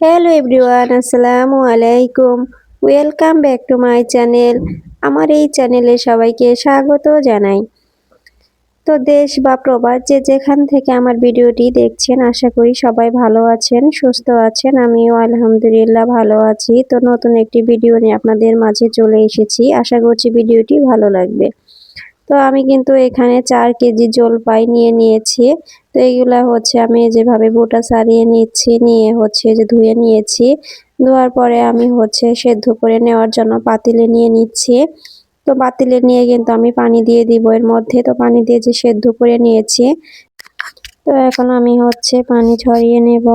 Hello everyone আসসালামু আলাইকুম welcome back to my channel আমার এই চ্যানেলে সবাইকে স্বাগত জানাই। তো দেশ বা প্রবাস যে যেখান থেকে আমার ভিডিওটি দেখছেন, আশা করি সবাই ভালো আছেন, সুস্থ আছেন। আমিও আলহামদুলিল্লাহ ভালো আছি। তো নতুন একটি ভিডিও নিয়ে আপনাদের মাঝে চলে এসেছি। আশা করছি ভিডিওটি ভালো লাগবে। তো আমি কিন্তু এখানে চার কেজি জলপাই নিয়ে নিয়েছি। তো এইগুলা হচ্ছে আমি যেভাবে বোটা সারিয়ে নিচ্ছি, নিয়ে হচ্ছে যে ধুয়ে নিয়েছি। ধোয়ার পরে আমি হচ্ছে সেদ্ধ করে নেওয়ার জন্য পাতিলে নিয়ে নিচ্ছি। তো পাতিলে নিয়ে কিন্তু আমি পানি দিয়ে দিব এর মধ্যে। তো পানি দিয়ে যে সেদ্ধ করে নিয়েছি, তো এখন আমি হচ্ছে পানি ঝরিয়ে নেব।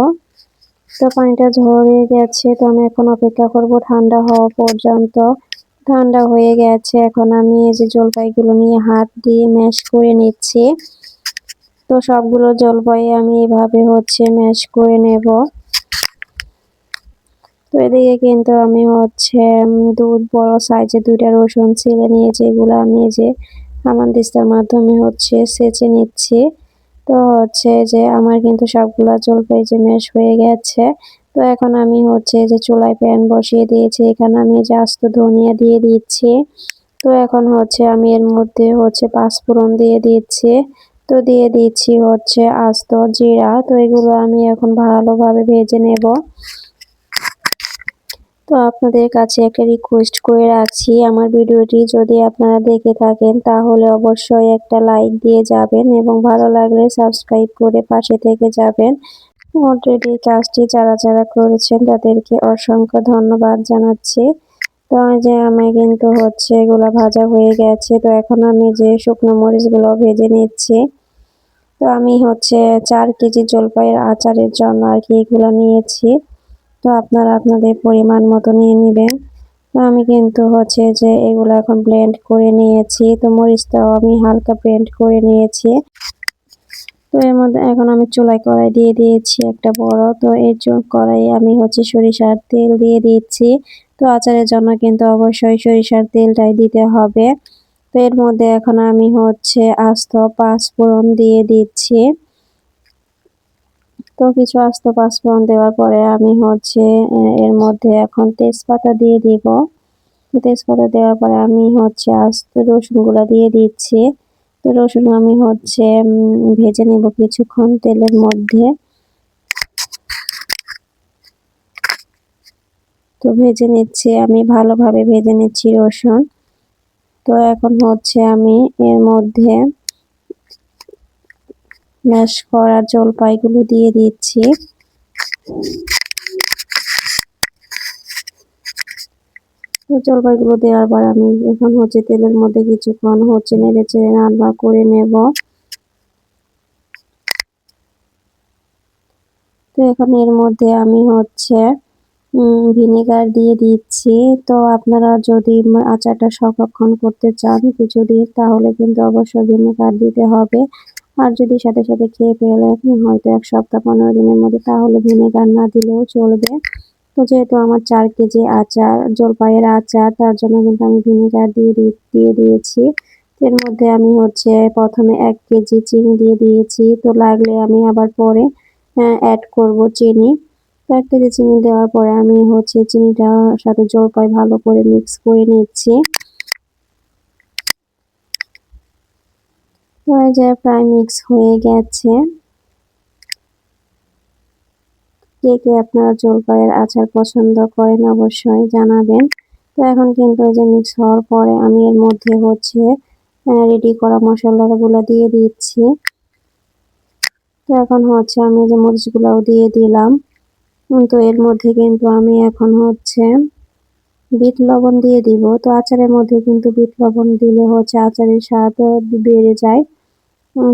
তো পানিটা ঝরে গেছে, তো আমি এখন অপেক্ষা করব ঠান্ডা হওয়া পর্যন্ত। ঠান্ডা হয়ে গেছে, এখন আমি এই যে জলপাইগুলো নিয়ে হাত দিয়ে ম্যাশ করে নিচ্ছি। তো সবগুলো জলপাই আমি এভাবে হচ্ছে ম্যাশ করে নেব। তো এদিকে কিন্তু আমি হচ্ছে দুধ, বড় সাইজে দুইটা রসুন ছিলে নিয়েছি, এগুলো আমি যে আমার দিস্তার মাধ্যমে হচ্ছে সেচে নিচ্ছি। তো হচ্ছে যে আমার কিন্তু সবগুলো জলপাই যে ম্যাশ হয়ে গেছে তো এখন আমি হচ্ছে যে চুলায় প্যান বসিয়ে দিয়েছি, এখানে আমি যে আস্ত ধনিয়া দিয়ে দিচ্ছি। তো এখন হচ্ছে আমি এর মধ্যে হচ্ছে পাঁচফোড়ন দিয়ে দিচ্ছি। তো দিয়ে দিচ্ছি হচ্ছে আস্ত জিরা। তো এগুলো আমি এখন ভালোভাবে ভেজে নেব। তো আপনাদের কাছে একটা রিকোয়েস্ট করে রাখছি, আমার ভিডিওটি যদি আপনারা দেখে থাকেন তাহলে অবশ্যই একটা লাইক দিয়ে যাবেন এবং ভালো লাগলে সাবস্ক্রাইব করে পাশে থেকে যাবেন। অলরেডি কাজটি যারা যারা করেছেন তাদেরকে অসংখ্য ধন্যবাদ জানাচ্ছি। তো যে আমি কিন্তু হচ্ছে এগুলো ভাজা হয়ে গেছে। তো এখন আমি যে শুকনো মরিচগুলো ভেজে নিচ্ছি। তো আমি হচ্ছে চার কেজি জলপাইয়ের আচারের জন্য আর কি এগুলো নিয়েছি। তো আপনারা আপনাদের পরিমাণ মতো নিয়ে নেবেন। তো আমি কিন্তু হচ্ছে যে এগুলো এখন ব্লেন্ড করে নিয়েছি। তো মরিচটাও আমি হালকা ব্লেন্ড করে নিয়েছি। তো এর মধ্যে এখন আমি চুলাই কড়াই দিয়ে দিয়েছি একটা বড়। তো এই কড়াই আমি হচ্ছে সরিষার তেল দিয়ে দিচ্ছি। তো আচারের জন্য কিন্তু অবশ্যই সরিষার তেলটাই দিতে হবে। তো এর মধ্যে এখন আমি হচ্ছে আস্ত পাঁচফোড়ন দিয়ে দিচ্ছি। তো কিছু আস্ত পাঁচফোড়ন দেওয়ার পরে আমি হচ্ছে এর মধ্যে এখন তেজপাতা দিয়ে দিব। তেজপাতা দেওয়ার পরে আমি হচ্ছে আস্ত রসুনগুলো দিয়ে দিচ্ছি। তো রসুন আমি হচ্ছে ভেজে নেব কিছুক্ষণ তেলের মধ্যে। তো ভেজে নিচ্ছি, আমি ভালোভাবে ভেজে নিচ্ছি রসুন। তো এখন হচ্ছে আমি এর মধ্যে ম্যাশ করা জলপাইগুলো দিয়ে দিচ্ছি। জলপাইগুলো দেওয়ার পর আমি এখন হচ্ছে তেলের মধ্যে কিছুক্ষণ হচ্ছে নেড়ে চেড়ে রান্না করে নেব। তো এখন এর মধ্যে আমি হচ্ছে ভিনেগার দিয়ে দিচ্ছি। তো আপনারা যদি আচারটা সংরক্ষণ করতে চান কিছুদিন, তাহলে কিন্তু অবশ্যই ভিনেগার দিতে হবে। আর যদি সাথে সাথে খেয়ে ফেলেন, হয়তো এক সপ্তাহ, পনেরো দিনের মধ্যে, তাহলে ভিনেগার না দিলেও চলবে। তো যেহেতু আমার চার কেজি আচার, জলপাইয়ের আচার, তার জন্য কিন্তু আমি ভিনেগার দিয়ে দিয়ে দিয়েছি। এর মধ্যে আমি হচ্ছে প্রথমে এক কেজি চিনি দিয়ে দিয়েছি। তো লাগলে আমি আবার পরে অ্যাড করব চিনি। তো এক কেজি চিনি দেওয়ার পরে আমি হচ্ছে চিনিটা সাথে জলপাই ভালো করে মিক্স করে নিচ্ছি। হয়ে যায় প্রায় মিক্স হয়ে গেছে। কে কে আপনারা জলপাইয়ের আচার পছন্দ করেন অবশ্যই জানাবেন। তো এখন কিন্তু এই যে মিক্স হওয়ার পরে আমি এর মধ্যে হচ্ছে রেডি করা মশলাগুলো দিয়ে দিচ্ছি। তো এখন হচ্ছে আমি যে মরিচগুলোও দিয়ে দিলাম। তো এর মধ্যে কিন্তু আমি এখন হচ্ছে বিট লবণ দিয়ে দিব। তো আচারের মধ্যে কিন্তু বিট লবণ দিলে হচ্ছে আচারের স্বাদ বেড়ে যায়।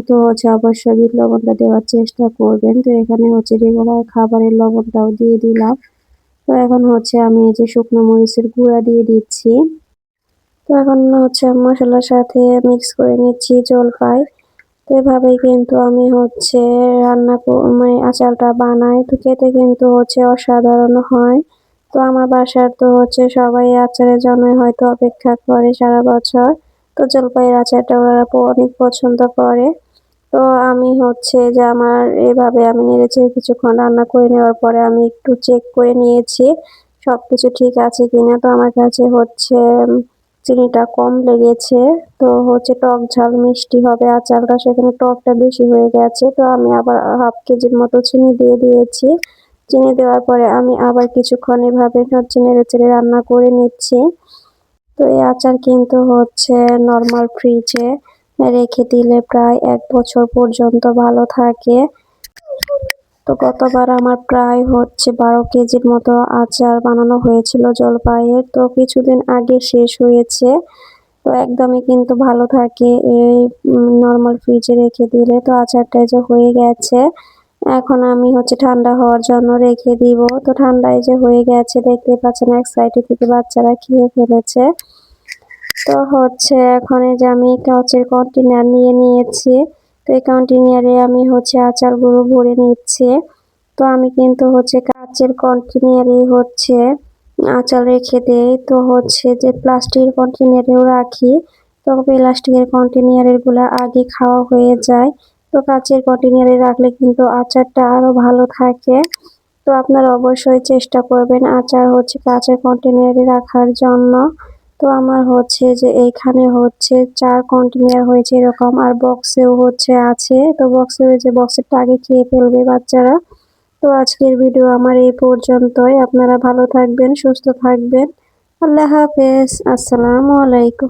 তো হচ্ছে অবশ্যই লবণটা দেওয়ার চেষ্টা করবেন। তো এখানে হচ্ছে রেগুলার খাবারের লবণটাও দিয়ে দিলাম। তো এখন হচ্ছে আমি এই যে শুকনো মরিচের গুঁড়া দিয়ে দিচ্ছি। তো এখন হচ্ছে মশলার সাথে মিক্স করে নিচ্ছি জলপাই। তো এভাবেই কিন্তু আমি হচ্ছে রান্না মানে আচারটা বানাই। তো খেতে কিন্তু হচ্ছে অসাধারণ হয়। তো আমার বাসার তো হচ্ছে সবাই আচারের জন্য হয়তো অপেক্ষা করে সারা বছর। তো জলপাইয়ের আচারটা ওরা অনেক পছন্দ করে। তো আমি হচ্ছে যে আমার এভাবে আমি নেড়েছে কিছুক্ষণ রান্না করে নেওয়ার পরে আমি একটু চেক করে নিয়েছি সব কিছু ঠিক আছে কিনা। তো আমার কাছে হচ্ছে চিনিটা কম লেগেছে। তো হচ্ছে টক ঝাল মিষ্টি হবে আচারটা, সেখানে টকটা বেশি হয়ে গেছে। তো আমি আবার হাফ কেজির মতো চিনি দিয়ে দিয়েছি। চিনি দেওয়ার পরে আমি আবার কিছুক্ষণ এভাবে হচ্ছে নেড়ে চেড়ে রান্না করে নিচ্ছি। তো এই আচার কিন্তু হচ্ছে নর্মাল ফ্রিজে রেখে দিলে প্রায় এক বছর পর্যন্ত ভালো থাকে। তো গতবার আমার প্রায় হচ্ছে বারো কেজির মতো আচার বানানো হয়েছিল জলপাইয়ের। তো কিছুদিন আগে শেষ হয়েছে। তো একদমই কিন্তু ভালো থাকে এই নর্মাল ফ্রিজে রেখে দিলে। তো আচারটা যে হয়ে গেছে এখন আমি হচ্ছে ঠান্ডা হওয়ার জন্য রেখে দিব। তো ঠান্ডায় যে হয়ে গেছে, দেখতে পাচ্ছেন এক সাইডে থেকে বাচ্চারা খেয়ে ফেলেছে। তো হচ্ছে এখন এই যে আমি কাঁচের কন্টেনার নিয়ে নিয়েছি। তো এই কন্টেনারে আমি হচ্ছে আচারগুলো ভরে নিচ্ছি। তো আমি কিন্তু হচ্ছে কাচের কন্টেনারে হচ্ছে আচার রেখে দেই। তো হচ্ছে যে প্লাস্টিকের কন্টেনারেও রাখি। তো প্লাস্টিকের কন্টেনারেরগুলা আগে খাওয়া হয়ে যায়। তো কাচের কন্টেনারে রাখলে কিন্তু আচারটা আরও ভালো থাকে। তো আপনারা অবশ্যই চেষ্টা করবেন আচার হচ্ছে কাচের কন্টেনারে রাখার জন্য। তো আমার হচ্ছে যে এইখানে হচ্ছে চার কন্টেনার হয়েছে এরকম, আর বক্সেও হচ্ছে আছে। তো বক্সে হয়েছে বক্সেরটা আগে খেয়ে ফেলবে বাচ্চারা। তো আজকের ভিডিও আমার এই পর্যন্তই। আপনারা ভালো থাকবেন, সুস্থ থাকবেন। আল্লাহ হাফেজ। আসসালামু আলাইকুম।